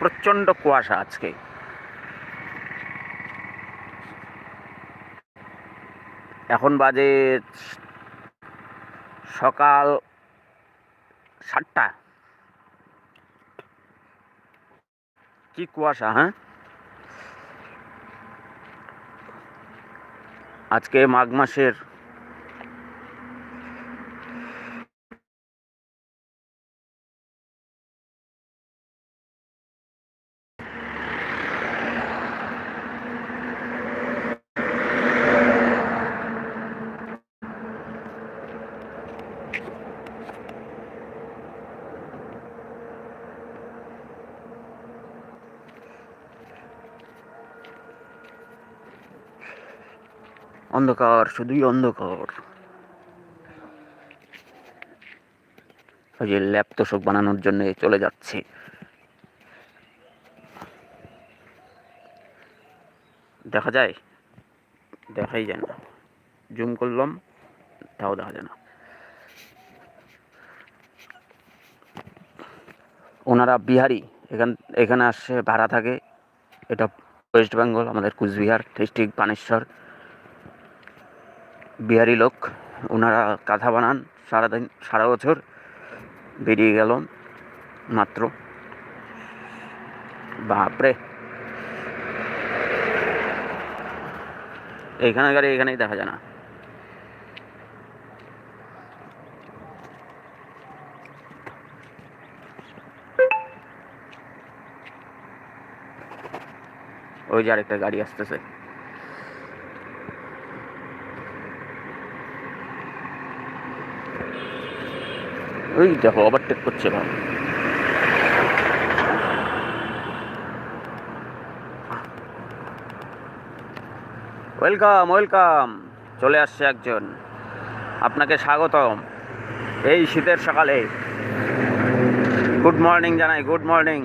প্রচণ্ড কুয়াশা আজকে। এখন বাজে সকাল সাতটা। কি কুয়াশা হ্যাঁ? আজকে মাঘ মাসের অন্ধকার, শুধুই অন্ধকার। ওই যে ল্যাপ তোষক বানানোর জন্য চলে যাচ্ছে। দেখা যায়? দেখাই যায় না। জুম করলাম, তাও দেখা যায় না। ওনারা বিহারি, এখান, এখানে আসছে ভাড়া থাকে। এটা ওয়েস্ট বেঙ্গল, আমাদের কুচবিহার ডিস্ট্রিক্ট বানেশ্বর। বিহারি লোক ওনারা কাঁথা বানান সারাদিন, সারা বছর। বেরিয়ে গেল মাত্র। বাপরে। এইখানে গাড়ি এখানেই দেখা যায় না। ওই যে আরেকটা গাড়ি আসতেছে। ওই দেখো ওভারটেক করছে ভাব ওয়েলকাম ওয়েলকাম চলে আসছে একজন। আপনাকে স্বাগতম। এই শীতের সকালে। গুড মর্নিং জানাই গুড মর্নিং